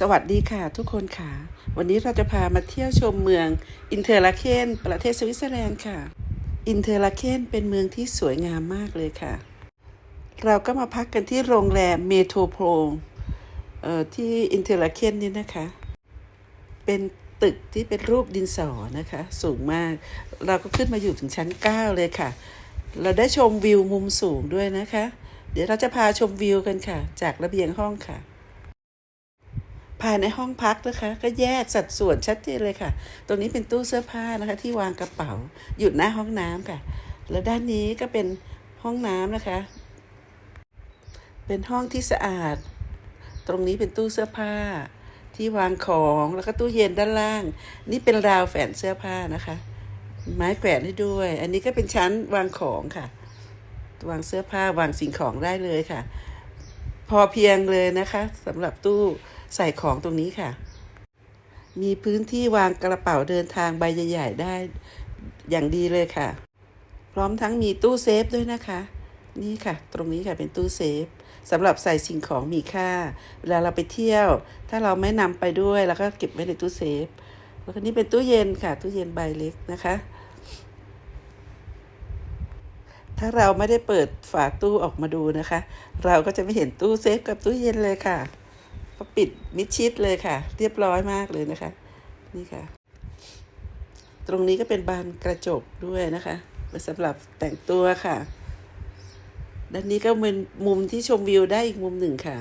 สวัสดีค่ะทุกคนค่ะ วันนี้เราจะพามาเที่ยวชมเมืองอินเทอร์ลาเคนประเทศสวิตเซอร์แลนด์ค่ะ อินเทอร์ลาเคนเป็นเมืองที่สวยงามมากเลยค่ะ เราก็มาพักกันที่โรงแรมเมโทรโพลที่อินเทอร์ลาเคนนี่นะคะ เป็นตึกที่เป็นรูปดินสอนะคะ สูงมาก เราก็ขึ้นมาอยู่ถึงชั้น 9 เลยค่ะ เราได้ชมวิวมุมสูงด้วยนะคะ เดี๋ยวเราจะพาชมวิวกันค่ะ จากระเบียงห้องค่ะ ภายในห้องพักนะคะ ก็แยกสัดส่วนชัดเจนเลยค่ะ ตรงนี้เป็นตู้เสื้อผ้านะคะ ที่วางกระเป๋าอยู่หน้าห้องน้ำค่ะ แล้วด้านนี้ก็เป็นห้องน้ำนะคะ เป็นห้องที่สะอาด ตรงนี้เป็นตู้เสื้อผ้า ที่วางของแล้วก็ตู้เย็นด้านล่าง นี่เป็นราวแฝนเสื้อผ้านะคะ ไม้แขวนให้ด้วย อันนี้ก็เป็นชั้นวางของค่ะ วางเสื้อผ้าวางสิ่งของได้เลยค่ะ พอเพียงเลยนะคะสำหรับตู้ ใส่ของตรงนี้ค่ะ มีพื้นที่วางกระเป๋าเดินทางใบใหญ่ๆได้อย่างดีเลยค่ะ พร้อมทั้งมีตู้เซฟด้วยนะคะ นี่ค่ะ ตรงนี้ค่ะเป็นตู้เซฟสำหรับใส่สิ่งของมีค่า เวลาเราไปเที่ยว ถ้าเราไม่นำไปด้วยแล้วก็เก็บไว้ในตู้เซฟ แล้วก็นี่เป็นตู้เย็นค่ะ ตู้เย็นใบเล็กนะคะ ถ้าเราไม่ได้เปิดฝาตู้ออกมาดูนะคะ เราก็จะไม่เห็นตู้เซฟกับตู้เย็นเลยค่ะ ก็ปิดมิดชิดเลยค่ะ เรียบร้อยมากเลยนะคะ นี่ค่ะ ตรงนี้ก็เป็นบานกระจกด้วยนะคะสำหรับแต่งตัวค่ะ ด้านนี้ก็เป็นมุมที่ชมวิวได้อีกมุมหนึ่งค่ะ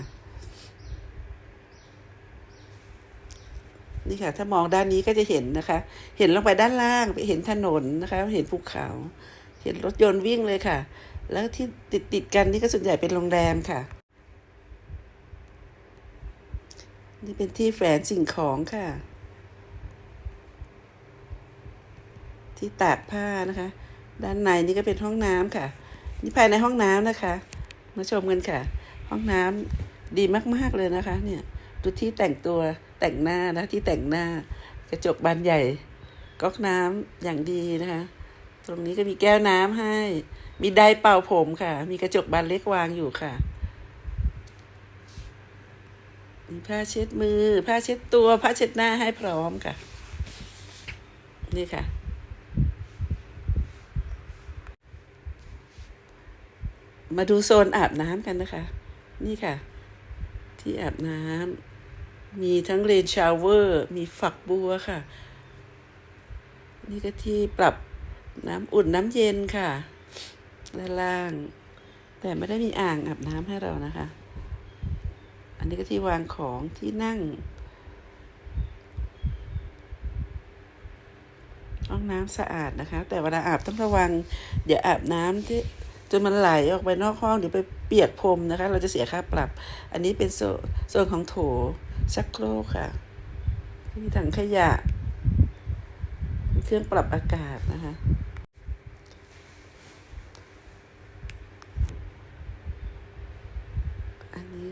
นี่ค่ะ ถ้ามองด้านนี้ก็จะเห็นนะคะ เห็นลงไปด้านล่างไปเห็นถนนนะคะ เห็นภูเขา เห็นรถยนต์วิ่งเลยค่ะ แล้วที่ติดติดกันนี่ก็ส่วนใหญ่เป็นโรงแรมค่ะ นี่เป็นที่แฝนสิ่งของค่ะ ที่ตากผ้านะคะ ด้านในนี่ก็เป็นห้องน้ำค่ะ นี่ภายในห้องน้ำนะคะ มาชมกันค่ะ ห้องน้ำดีมากๆเลยนะคะ เนี่ยดูที่แต่งตัวแต่งหน้านะที่แต่งหน้ากระจกบานใหญ่ก๊อกน้ำอย่างดีนะคะ ตรงนี้ก็มีแก้วน้ำให้ มีไดร์เป่าผมค่ะ มีกระจกบานเล็กวางอยู่ค่ะ มีผ้าเช็ดมือ ผ้าเช็ดตัวผ้าเช็ดหน้าให้พร้อมค่ะ นี่ค่ะ มาดูโซนอาบน้ำกันนะคะ นี่ค่ะ ที่อาบน้ำมีทั้งเรนชาวเวอร์ มีฝักบัวค่ะ นี่ก็ที่ปรับน้ำอุ่นน้ำเย็นค่ะ ด้านล่าง แต่ไม่ได้มีอ่างอาบน้ำให้เรานะคะ อันนี้ก็ที่วางของที่นั่ง ห้องน้ำสะอาดนะคะ แต่เวลาอาบต้องระวัง เดี๋ยวอาบน้ำที่จนมันไหลออกไปนอกห้องเดี๋ยวไปเปียกพรมนะคะ เราจะเสียค่าปรับ อันนี้เป็นโซนของโถชักโครกค่ะมีถังขยะมีเครื่องปรับอากาศนะคะ อันนี้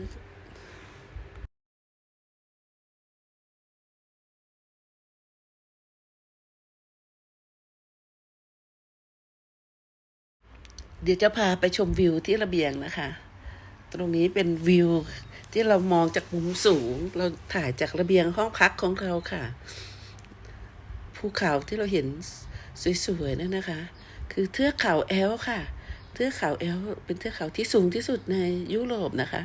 เดี๋ยวจะพาไปชมวิวที่ระเบียงนะคะ ตรงนี้เป็นวิวที่เรามองจากมุมสูง เราถ่ายจากระเบียงห้องพักของเราค่ะ ภูเขาที่เราเห็นสวยๆนั่นนะคะ คือเทือกเขาแอลค่ะ เทือกเขาแอลเป็นเทือกเขาที่สูงที่สุดในยุโรปนะคะ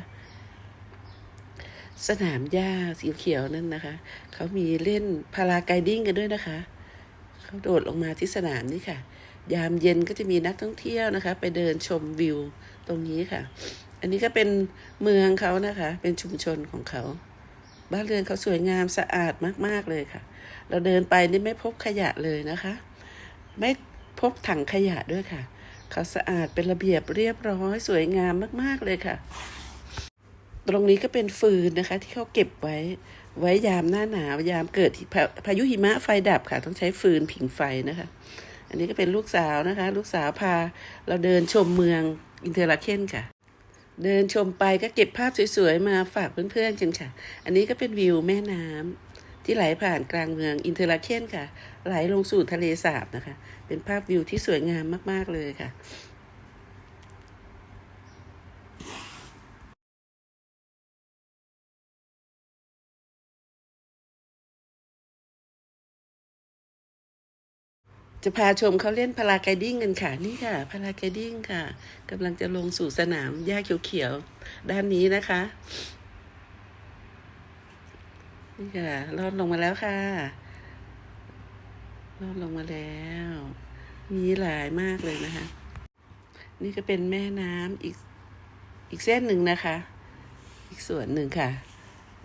สนามหญ้าสีเขียวนั่นนะคะ เขามีเล่นพาราไกดิ้งกันด้วยนะคะ เขาโดดลงมาที่สนามนี่ค่ะ ยามเย็นก็จะมีนักท่องเที่ยวนะคะ ไปเดินชมวิวตรงนี้ค่ะ อันนี้ก็เป็นเมืองเขานะคะ เป็นชุมชนของเขา บ้านเรือนเขาสวยงามสะอาดมาก ๆ เลยค่ะ เราเดินไปนี่ไม่พบขยะเลยนะคะ ไม่พบถังขยะด้วยค่ะ เขาสะอาดเป็นระเบียบเรียบร้อยสวยงามมาก ๆ เลยค่ะ ตรงนี้ก็เป็นฟืนนะคะ ที่เขาเก็บไว้ไว้ยามหน้าหนาว ยามเกิดพาพายุหิมะไฟดับค่ะ ต้องใช้ฟืนผิงไฟนะคะ อันนี้ก็เป็นลูกสาวนะคะ ลูกสาวพาเราเดินชมเมืองอินเทอร์ลาเคนค่ะ เดินชมไปก็เก็บภาพสวยๆมาฝากเพื่อนๆกันค่ะ อันนี้ก็เป็นวิวแม่น้ำที่ไหลผ่านกลางเมืองอินเทอร์ลาเคนค่ะ ไหลลงสู่ทะเลสาบนะคะ เป็นภาพวิวที่สวยงามมากๆเลยค่ะ จะพาชมเขาเล่นพาราไกดิ้งกันค่ะ นี่ค่ะพาราไกดิ้งค่ะกำลังจะลงสู่สนามหญ้าเขียวๆ ด้านนี้นะคะ นี่ค่ะลอดลงมาแล้วค่ะลอดลงมาแล้ว มีหลายมากเลยนะคะ นี่ก็เป็นแม่น้ำอีกอีกเส้นหนึ่งนะคะ อีกส่วนหนึ่งค่ะ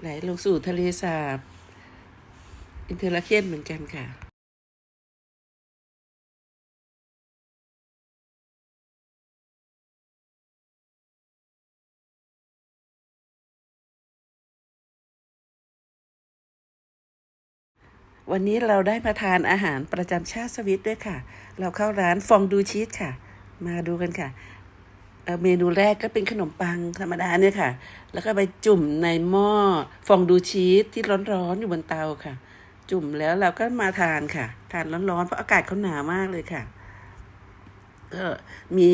ไหลลงสู่ทะเลสาบ อินเทอร์ลาเคนเหมือนกันค่ะ วันนี้เราได้มาทานอาหารประจำชาติสวิตด้วยค่ะ เราเข้าร้านฟองดูชีสค่ะ มาดูกันค่ะเเมนูแรกก็เป็นขนมปังธรรมดาเนี่ยค่ะ แล้วก็ไปจุ่มในหม้อฟองดูชีสที่ร้อนๆอยู่บนเตาค่ะ จุ่มแล้วเราก็มาทานค่ะ ทานร้อนๆเพราะอากาศเขาหนาวมากเลยค่ะก็มี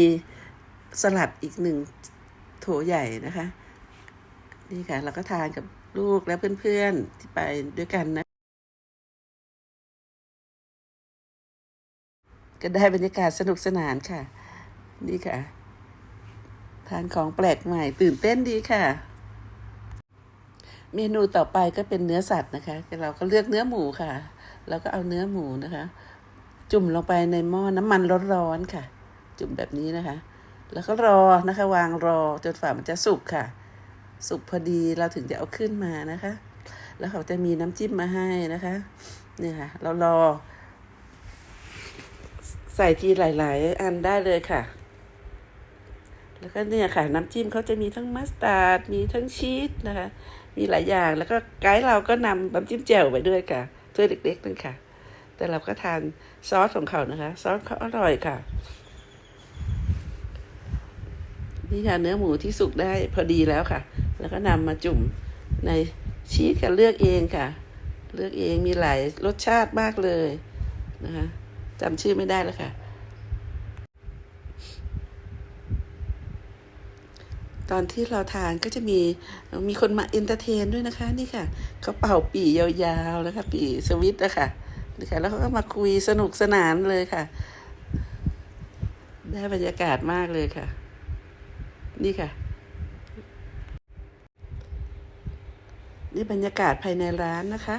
สลัดอีกหนึ่งโถใหญ่นะคะ นี่ค่ะ เราก็ทานกับลูกและเพื่อนๆที่ไปด้วยกันนะ ก็ได้บรรยากาศสนุกสนานค่ะ นี่ค่ะ ทานของแปลกใหม่ ตื่นเต้นดีค่ะ เมนูต่อไปก็เป็นเนื้อสัตว์นะคะเราก็เลือกเนื้อหมูค่ะ แล้วก็เอาเนื้อหมูนะคะ จุ่มลงไปในหม้อน้ำมันร้อนๆค่ะ จุ่มแบบนี้นะคะ แล้วก็รอนะคะ วางรอจนฝ่ามันจะสุกค่ะ สุกพอดีเราถึงจะเอาขึ้นมานะคะ แล้วเขาจะมีน้ำจิ้มมาให้นะคะ เนี่ยค่ะ เรารอ ใส่ทีหลาย ๆ อันได้เลยค่ะ แล้วก็เนี่ยค่ะ น้ำจิ้มเขาจะมีทั้งมัสตาร์ด มีทั้งชีสนะคะ มีหลายอย่างแล้วก็ไกด์เราก็นำน้ำจิ้มแจ่วไปด้วยค่ะถ้วยเล็กๆนั่นค่ะ แต่เราก็ทานซอสของเขานะคะ ซอสเขาอร่อยค่ะนี่ค่ะเนื้อหมูที่สุกได้พอดีแล้วค่ะ แล้วก็นำมาจุ่มในชีสกันเลือกเองค่ะ เลือกเองมีหลายรสชาติมากเลยนะคะ จำชื่อไม่ได้แล้วค่ะ ตอนที่เราทานก็จะมีมีคนมาเอนเตอร์เทนด้วยนะคะ นี่ค่ะเขาเป่าปียาวๆนะคะปีสวิตช์นะคะนี่ค่ะแล้วเขาก็มาคุยสนุกสนานเลยค่ะ ได้บรรยากาศมากเลยค่ะ นี่ค่ะนี่บรรยากาศภายในร้านนะคะ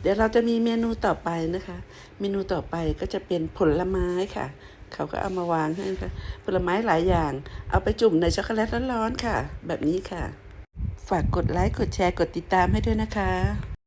เดี๋ยวเราจะมีเมนูต่อไปนะคะ เมนูต่อไปก็จะเป็นผลไม้ค่ะ เขาก็เอามาวางให้นะคะผลไม้หลายอย่าง เอาไปจุ่มในช็อกโกแลตร้อนๆค่ะ แบบนี้ค่ะ ฝากกดไลค์กดแชร์กดติดตามให้ด้วยนะคะ